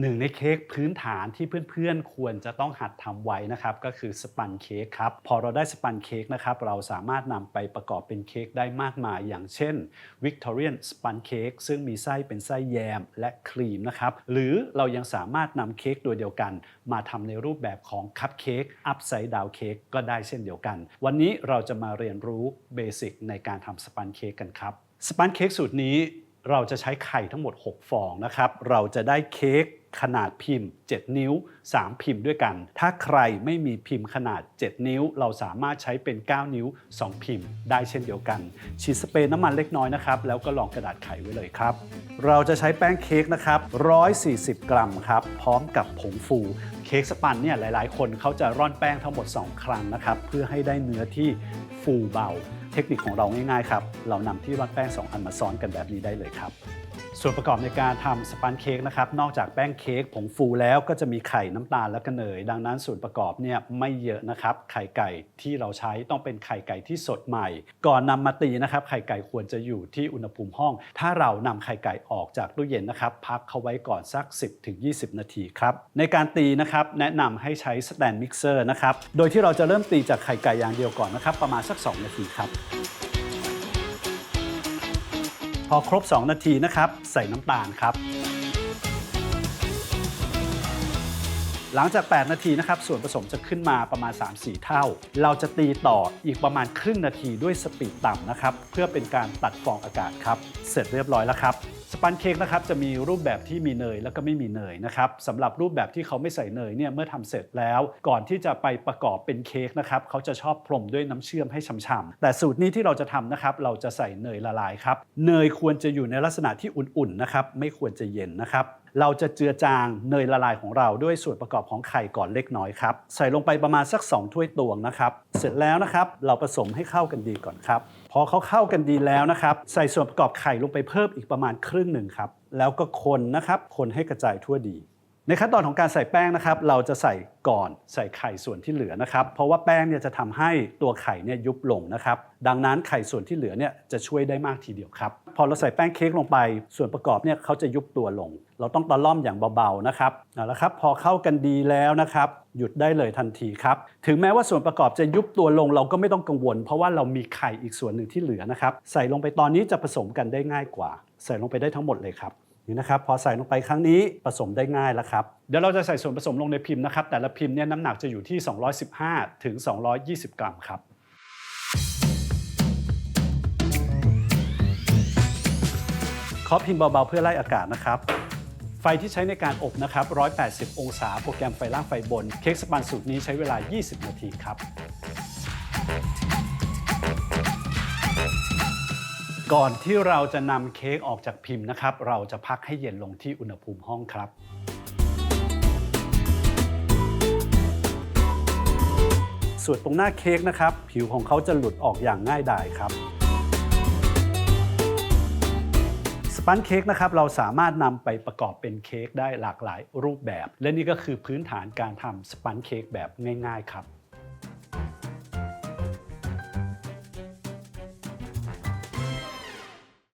หนึ่งในเค้กพื้นฐานที่เพื่อนๆ ควรจะต้องหัดทำไว้นะครับ ก็คือสปันเค้กครับ พอเราได้สปันเค้กนะครับ เราสามารถนำไปประกอบเป็นเค้กได้มากมาย อย่างเช่น Victorian Sponge Cake ซึ่งมีไส้เป็นไส้แยมและครีมนะครับ หรือเรายังสามารถนำเค้กตัวเดียวกัน มาทำในรูปแบบของคัพเค้กอัพไซด์ดาวเค้กก็ได้เช่นเดียวกัน วันนี้เราจะมาเรียนรู้เบสิกในการทำสปันเค้กกันครับสปันเค้กสูตรนี้ เราจะใช้ไข่ทั้งหมด 6 ฟองนะครับ เราจะได้เค้กขนาดพิมพ์ 7 นิ้ว 3 พิมพ์ด้วยกัน ถ้าใครไม่มีพิมพ์ขนาด 7 นิ้ว เราสามารถใช้เป็น 9 นิ้ว 2 พิมพ์ได้เช่นเดียวกัน ฉีดสเปรย์น้ำมันเล็กน้อยนะครับ แล้วก็รองกระดาษไขไว้เลยครับ เราจะใช้แป้งเค้กนะครับ 140 กรัมครับ พร้อมกับผงฟูเค้กสปันเนี่ยหลาย ๆ คนเขาจะร่อนแป้งทั้งหมด 2 ครั้งนะครับ เพื่อให้ได้เนื้อที่ฟูเบา เทคนิคของเราง่ายๆครับ เรานำที่วัดแป้ง 2 อันมาซ้อนกันแบบนี้ได้เลยครับ ส่วนประกอบในการทำสปันเค้กนะครับ นอกจากแป้งเค้กผงฟูแล้วก็จะมีไข่น้ำตาลและก็เนย ดังนั้นส่วนประกอบเนี่ยไม่เยอะนะครับ ไข่ไก่ที่เราใช้ต้องเป็นไข่ไก่ที่สดใหม่ ก่อนนำมาตีนะครับ ไข่ไก่ควรจะอยู่ที่อุณหภูมิห้อง ถ้าเรานำไข่ไก่ออกจากตู้เย็นนะครับ พักเขาไว้ก่อนสัก 10-20 นาทีครับ ในการตีนะครับแนะนำให้ใช้สแตนมิกเซอร์นะครับ โดยที่เราจะเริ่มตีจากไข่ไก่อย่างเดียวก่อนนะครับ ประมาณสัก 2 นาทีครับ พอครบ 2 นาทีนะครับ ใส่น้ำตาลครับ หลังจาก 8 นาทีนะครับ ส่วนผสมจะขึ้นมาประมาณ 3-4 เท่า เราจะตีต่ออีกประมาณครึ่งนาทีด้วยสปีดต่ำนะครับ เพื่อเป็นการตัดฟองอากาศครับ เสร็จเรียบร้อยแล้วครับสปันเค้กนะครับจะมีรูปแบบที่มีเนยแล้วก็ไม่มีเนยนะครับสำหรับรูปแบบที่เขาไม่ใส่เนยเนี่ยเมื่อทำเสร็จแล้ว ก่อนที่จะไปประกอบเป็นเค้กนะครับเขาจะชอบพรมด้วยน้ำเชื่อมให้ฉ่ำๆแต่สูตรนี้ที่เราจะทำนะครับเราจะใส่เนยละลายครับเนยควรจะอยู่ในลักษณะที่อุ่นๆนะครับไม่ควรจะเย็นนะครับเราจะเจือจางเนยละลายของเราด้วยส่วนประกอบของไข่ก่อนเล็กน้อยครับใส่ลงไปประมาณสัก 2 ถ้วยตวงนะครับเสร็จแล้วนะครับเราผสมให้เข้ากันดีก่อนครับ อเขาเข้ากันดีแล้วนะครับ ใส่ส่วนประกอบไข่ลงไปเพิ่มอีกประมาณครึ่งหนึ่งครับ แล้วก็คนนะครับ คนให้กระจายทั่วดี ในขั้นตอนของการใส่แป้งนะครับ เราจะใส่ก่อนใส่ไข่ส่วนที่เหลือนะครับ เพราะว่าแป้งเนี่ยจะทำให้ตัวไข่เนี่ยยุบลงนะครับ ดังนั้นไข่ส่วนที่เหลือเนี่ยจะช่วยได้มากทีเดียวครับ พอเราใส่แป้งเค้กลงไป ส่วนประกอบเนี่ยเขาจะยุบตัวลง เราต้องตะล่อมอย่างเบาๆนะครับเอาละครับ พอเข้ากันดีแล้วนะครับ หยุดได้เลยทันทีครับ ถึงแม้ว่าส่วนประกอบจะยุบตัวลง เราก็ไม่ต้องกังวล เพราะว่าเรามีไข่อีกส่วนหนึ่งที่เหลือนะครับ ใส่ลงไปตอนนี้จะผสมกันได้ง่ายกว่า ใส่ลงไปได้ทั้งหมดเลยครับ นี่นะครับพอใส่ลงไปครั้งนี้ผสมได้ง่ายแล้วครับเดี๋ยวเราจะใส่ส่วนผสมลงในพิมพ์นะครับ แต่ละพิมพ์เนี่ยน้ำหนักจะอยู่ที่ 215 ถึง 220 กรัมครับเคาะพิมพ์เบาๆเพื่อไล่อากาศนะครับไฟที่ใช้ในการอบนะครับ 180 องศา โปรแกรมไฟล่างไฟบน เค้กสปันสูตรนี้ใช้เวลา 20 นาทีครับ ก่อนที่เราจะนำเค้กออกจากพิมพ์นะครับ เราจะพักให้เย็นลงที่อุณหภูมิห้องครับ ส่วนตรงหน้าเค้กนะครับ ผิวของเขาจะหลุดออกอย่างง่ายดายครับ สปันเค้กนะครับเราสามารถนำไปประกอบเป็นเค้กได้หลากหลายรูปแบบ และนี่ก็คือพื้นฐานการทำสปันเค้กแบบง่าย ๆ ครับ